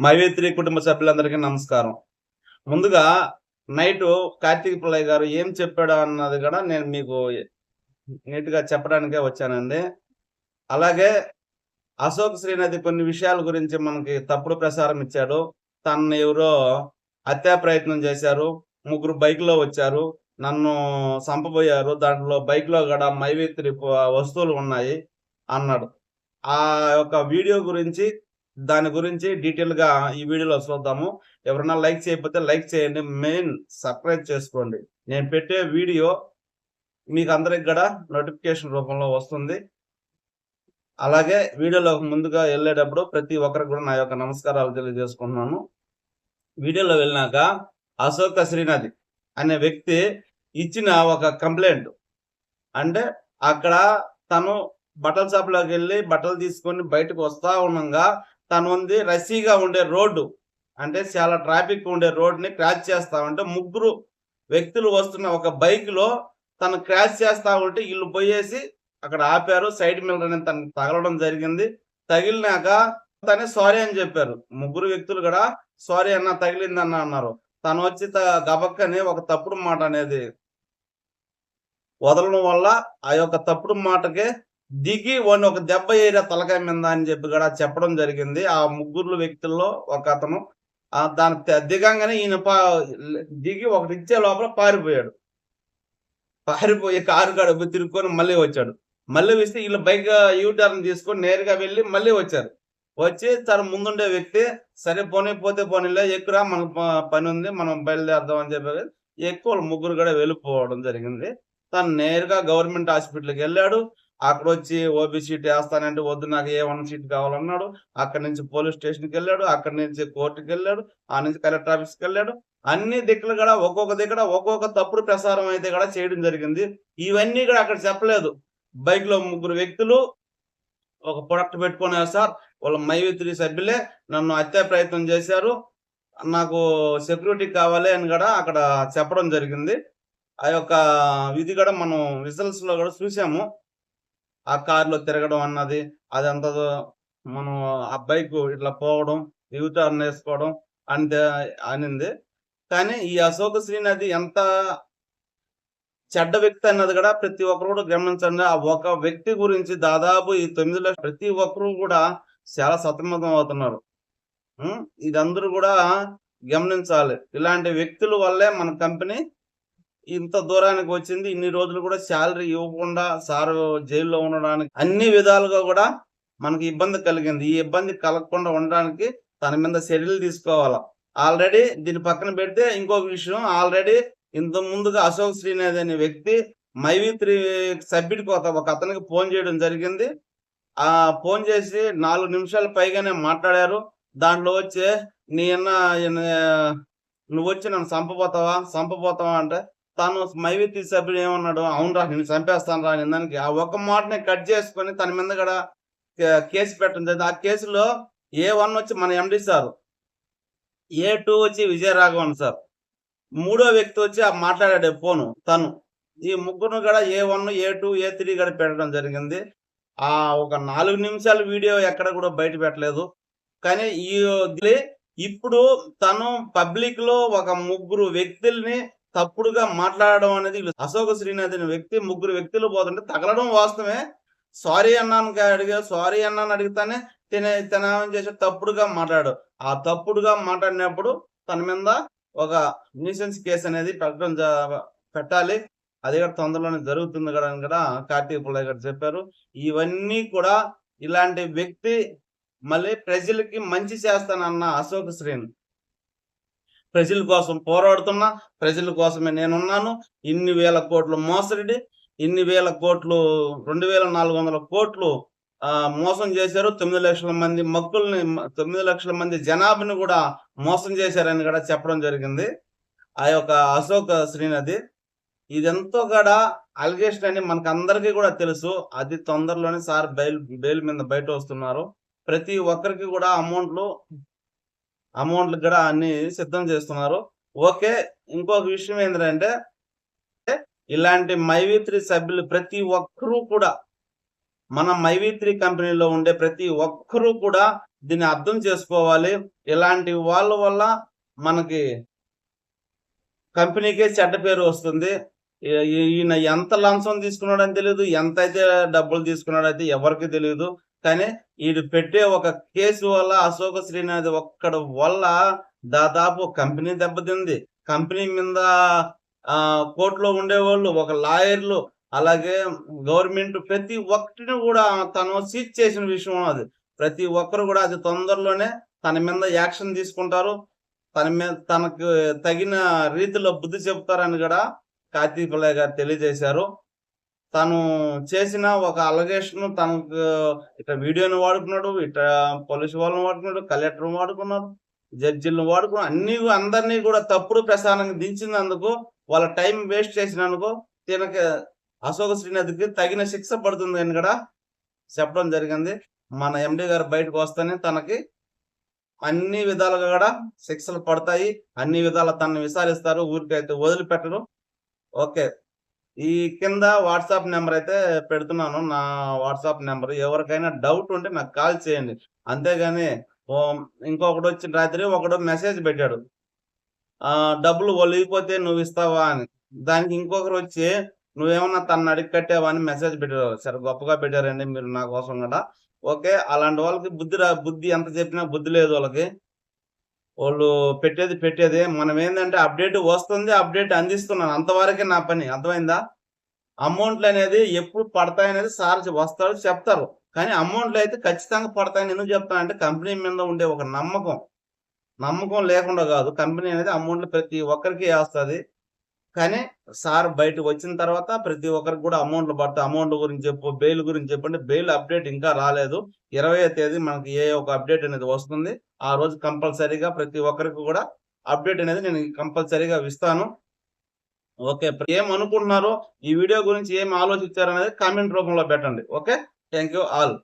మైవేత్రి కుటుంబ సభ్యులందరికీ నమస్కారం. ముందుగా నైట్ కార్తీక పిల్లయ్య గారు ఏం చెప్పాడు అన్నది కూడా నేను మీకు నీట్గా చెప్పడానికే వచ్చానండి. అలాగే అశోక్ శ్రీనది కొన్ని విషయాల గురించి మనకి తప్పుడు ప్రసారం ఇచ్చాడు. తన ఎవరో హత్యా ప్రయత్నం చేశారు. ముగ్గురు బైక్లో వచ్చారు. నన్ను చంపబోయారు. దాంట్లో బైక్లో కూడా మైవేత్రి వస్తువులు ఉన్నాయి అన్నాడు. ఆ యొక్క వీడియో గురించి దాని గురించి డీటెయిల్గా ఈ వీడియోలో చూద్దాము. ఎవరైనా లైక్ చేయకపోతే లైక్ చేయండి. మెయిన్ సబ్స్క్రైబ్ చేసుకోండి. నేను పెట్టే వీడియో మీకు అందరికి కూడా నోటిఫికేషన్ రూపంలో వస్తుంది. అలాగే వీడియోలో ముందుగా వెళ్ళేటప్పుడు ప్రతి ఒక్కరికి కూడా నా యొక్క నమస్కారాలు తెలియజేసుకుంటున్నాను. వీడియోలో వెళ్ళినాక అశోక శ్రీనాథ్ అనే వ్యక్తి ఇచ్చిన ఒక కంప్లైంట్ అంటే అక్కడ తను బట్టల షాప్లోకి వెళ్ళి బట్టలు తీసుకొని బయటకు వస్తా ఉండగా తను ఉంది రసీగా ఉండే రోడ్డు. అంటే చాలా ట్రాఫిక్ ఉండే రోడ్ని క్రాష్ చేస్తా ఉంటే ముగ్గురు వ్యక్తులు వస్తున్న ఒక బైక్లో తను క్రాష్ చేస్తా ఉంటే వీళ్ళు పోయేసి అక్కడ ఆపారు. సైడ్ మిర్రర్ తను తనకు తగలడం జరిగింది. తగిలినాక తనే సారీ అని చెప్పారు. ముగ్గురు వ్యక్తులు కూడా సారీ అన్న తగిలిందన్న అన్నారు. తను వచ్చి త- గబక్కని ఒక తప్పుడు మాట అనేది వదలడం వల్ల ఆ యొక్క తప్పుడు మాటకే దిగి వాడిని ఒక దెబ్బ ఏరియా తలకాయ మీద అని చెప్పి కూడా చెప్పడం జరిగింది. ఆ ముగ్గురు వ్యక్తుల్లో ఒక అతను దాని దిగంగానే ఈయన పా దిగి ఒకటి ఇచ్చే లోపల పారిపోయాడు. పారిపోయి కారు గడుపు తిరుక్కొని మళ్ళీ వచ్చాడు. మళ్ళీ వస్తే వీళ్ళు బైక్ యూటర్న్ తీసుకొని నేరుగా వెళ్ళి మళ్ళీ వచ్చారు. వచ్చి తన ముందుండే వ్యక్తి సరే పోనీ పోతే పోనీలే ఎక్కురా మనకు పని ఉంది మనం బయలుదేరదాం అని చెప్పి ఎక్కువ ముగ్గురు కూడా వెళ్ళిపోవడం జరిగింది. తను నేరుగా గవర్నమెంట్ హాస్పిటల్కి వెళ్ళాడు. అక్కడ వచ్చి ఓబీ సీట్ వేస్తానంటే వద్దు నాకు ఏ వన్ సీట్ కావాలన్నాడు. అక్కడి నుంచి పోలీస్ స్టేషన్కి వెళ్ళాడు అక్కడి నుంచి కోర్టుకి వెళ్ళాడు ఆ నుంచి కలెక్టర్ ఆఫీస్కి వెళ్ళాడు. అన్ని దిక్కులు కూడా ఒక్కొక్క దగ్గర ఒక్కొక్క తప్పుడు ప్రసారం అయితే కూడా చేయడం జరిగింది. ఇవన్నీ కూడా అక్కడ చెప్పలేదు. బైక్లో ముగ్గురు వ్యక్తులు ఒక ప్రొడక్ట్ పెట్టుకున్నారు సార్ వాళ్ళ మైవిత్రి సభ్యులే నన్ను హత్యా ప్రయత్నం చేశారు. నాకు సెక్యూరిటీ కావాలి అని కూడా అక్కడ చెప్పడం జరిగింది. ఆ యొక్క ఇది కూడా మనం రిజల్ట్స్లో కూడా చూసాము. ఆ కార్లో తిరగడం అన్నది అదంతా మనం ఆ బైక్ ఇట్లా పోవడం యూటర్న్ వేసుకోవడం అంతే అనింది. కానీ ఈ అశోక శ్రీనది ఎంత చెడ్డ వ్యక్తి అన్నది కూడా ప్రతి ఒక్కరు కూడా గమనించండి. ఆ ఒక వ్యక్తి గురించి దాదాపు ఈ తొమ్మిది లక్షలు ప్రతి ఒక్కరు కూడా చాలా సతమతం అవుతున్నారు. ఇదందరూ ఇది అందరూ కూడా గమనించాలి. ఇలాంటి వ్యక్తుల వల్లే మన కంపెనీ ఇంత దూరానికి వచ్చింది ఇన్ని రోజులు కూడా శాలరీ ఇవ్వకుండా సార్ జైల్లో ఉండడానికి అన్ని విధాలుగా కూడా మనకి ఇబ్బంది కలిగింది. ఈ ఇబ్బంది కలగకుండా ఉండడానికి తన మీద చర్యలు తీసుకోవాలా? ఆల్రెడీ దీని పక్కన పెడితే ఇంకొక విషయం ఆల్రెడీ ఇంత ముందుగా అశోక్ శ్రీనాథ్ అనే వ్యక్తి మైవిత్రి సభ్యుడికి ఒక ఒక అతనికి ఫోన్ చేయడం జరిగింది. ఆ ఫోన్ చేసి నాలుగు నిమిషాల పైగానే మాట్లాడారు. దాంట్లో వచ్చి నీ అన్న నువ్వు వచ్చి నన్ను చంపబోతావా? చంపబోతావా? అంటే తను మైవిత్రి సభ్యుడు ఏమన్నాడు? అవునరా నేను చంపేస్తాను రా దానికి ఆ ఒక్క మాటని కట్ చేసుకొని తన మీద కూడా కేసు పెట్టడం జరిగింది. ఆ కేసులో ఏ వన్ వచ్చి మన ఎండి సార్ ఏ టూ వచ్చి విజయరాఘవన్ సార్ మూడో వ్యక్తి వచ్చి ఆ మాట్లాడాడు ఫోను తను. ఈ ముగ్గురు కూడా A one A two A three కూడా పెట్టడం జరిగింది. ఆ ఒక నాలుగు నిమిషాల వీడియో ఎక్కడ కూడా బయట పెట్టలేదు. కానీ ఈ ఇప్పుడు తను పబ్లిక్లో ఒక ముగ్గురు వ్యక్తుల్ని తప్పుడుగా మాట్లాడడం అనేది అశోక శ్రీనాథ్ అనే వ్యక్తి ముగ్గురు వ్యక్తులు పోతుంటే తగలడం వాస్తవమే. సారీ అన్నాను అడిగా సారీ అన్నాను అడిగితేనే తినే తన చేసే తప్పుడుగా మాట్లాడు ఆ తప్పుడుగా మాట్లాడినప్పుడు తన మీద ఒక న్యూసెన్స్ కేసు అనేది పెట్టడం పెట్టాలి. అది కూడా తొందరలోనే జరుగుతుంది కదా అని కూడా కార్తీక పుల్లయ్య గారు చెప్పారు. ఇవన్నీ కూడా ఇలాంటి వ్యక్తి మళ్ళీ ప్రజలకి మంచి చేస్తానన్న అశోక్ శ్రీని ప్రజల కోసం పోరాడుతున్నా ప్రజల కోసమే నేనున్నాను. ఇన్ని వేల కోట్లు మోసరిడి ఇన్ని వేల కోట్లు రెండు వేల నాలుగు వందల కోట్లు మోసం చేశారు. తొమ్మిది లక్షల మంది మక్కుల్ని తొమ్మిది లక్షల మంది జనాభాని కూడా మోసం చేశారని కూడా చెప్పడం జరిగింది. ఆ యొక్క అశోక్ శ్రీనది. ఇదెంతో కూడా అలిగేషన్ అని మనకు అందరికీ కూడా తెలుసు. అది తొందరలోనే సార్ బెయిల్ బెయిల్ మీద బయట వస్తున్నారు. ప్రతి ఒక్కరికి కూడా అమౌంట్లు అమౌంట్లు కూడా అన్ని సిద్ధం చేస్తున్నారు. ఓకే ఇంకొక విషయం ఏంటంటే ఇలాంటి మైవిత్రి సభ్యులు ప్రతి ఒక్కరూ కూడా మన మైవిత్రి కంపెనీలో ఉండే ప్రతి ఒక్కరూ కూడా దీన్ని అర్థం చేసుకోవాలి. ఇలాంటి వాళ్ళ వల్ల మనకి కంపెనీకే చెడ్డ పేరు వస్తుంది. ఈ- ఈయన ఎంత లంచం తీసుకున్నాడని తెలియదు ఎంత అయితే డబ్బులు తీసుకున్నాడైతే ఎవరికి తెలియదు కానీ ఈడు పెట్టే ఒక కేసు వల్ల అశోక శ్రీనాథ్ ఒక్కడ వల్ల దాదాపు కంపెనీ దెబ్బతింది కంపెనీ మీద కోర్టులో ఉండేవాళ్ళు ఒక లాయర్లు అలాగే గవర్నమెంట్ ప్రతి ఒక్కటిని కూడా తను సీజ్ చేసిన విషయం అది. ప్రతి ఒక్కరు కూడా అది తొందరలోనే తన మీద యాక్షన్ తీసుకుంటారు. తన మీద తనకు తగిన రీతిలో బుద్ధి చెబుతారని కూడా కార్తీక్ పిల్లయ్య గారు తెలియజేశారు. తను చేసిన ఒక అలగేషన్ తనకు ఇట్లా వీడియోని వాడుకున్నాడు ఇట్లా పోలీసు వాళ్ళని వాడుకున్నాడు కలెక్టర్ వాడుకున్నాడు జడ్జిలను వాడుకున్నాడు అన్ని అందరినీ కూడా తప్పుడు ప్రసారానికి దించినందుకు వాళ్ళ టైం వేస్ట్ చేసినందుకు తినకి అశోక శ్రీనాథ్కి తగిన శిక్ష పడుతుంది అని కూడా చెప్పడం జరిగింది. మన ఎండి గారు బయటకు వస్తేనే తనకి అన్ని విధాలుగా కూడా శిక్షలు పడతాయి అన్ని విధాల తనని విచారిస్తారు ఊరికైతే వదిలిపెట్టరు. ఓకే. ఈ కింద వాట్సాప్ నెంబర్ అయితే పెడుతున్నాను. నా వాట్సాప్ నెంబర్. ఎవరికైనా డౌట్ ఉంటే నాకు కాల్ చేయండి. అంతేగాని ఇంకొకడు వచ్చి రాత్రి ఒకడు మెసేజ్ పెట్టాడు. డబ్బులు ఒలిగిపోతే నువ్వు ఇస్తావా అని. దానికి ఇంకొకరు వచ్చి నువ్వేమన్నా తను అడిగి కట్టావా? అని మెసేజ్ పెట్టారు. సరే గొప్పగా పెట్టారండి మీరు నా కోసం కూడా. ఓకే అలాంటి వాళ్ళకి బుద్ధి రా బుద్ధి ఎంత చెప్పినా బుద్ధి లేదు వాళ్ళకి. వాళ్ళు పెట్టేది పెట్టేది. మనం ఏంటంటే అప్డేట్ వస్తుంది అప్డేట్ అందిస్తున్నాను అంతవరకే నా పని. అర్థమైందా? అమౌంట్లు అనేది ఎప్పుడు పడతాయి అనేది సార్ వస్తారు చెప్తారు. కానీ అమౌంట్లు అయితే ఖచ్చితంగా పడతాయని ఎందుకు చెప్తానంటే కంపెనీ మీద ఉండే ఒక నమ్మకం. నమ్మకం లేకుండా కాదు. కంపెనీ అనేది అమౌంట్లు ప్రతి ఒక్కరికి వేస్తుంది. కానీ సార్ బయటకు వచ్చిన తర్వాత ప్రతి ఒక్కరికి కూడా అమౌంట్లు పడతాయి అమౌంట్ గురించి చెప్పు బెయిల్ గురించి చెప్పండి. బెయిల్ అప్డేట్ ఇంకా రాలేదు. ఇరవై తేదీ మనకి ఏ ఒక అప్డేట్ అనేది వస్తుంది. ఆ రోజు కంపల్సరీగా ప్రతి ఒక్కరికి కూడా అప్డేట్ అనేది నేను కంపల్సరీగా ఇస్తాను. ఓకే ఏం అనుకుంటున్నారో ఈ వీడియో గురించి ఏం ఆలోచించారనేది కామెంట్ రూపంలో పెట్టండి. ఓకే? Thank you all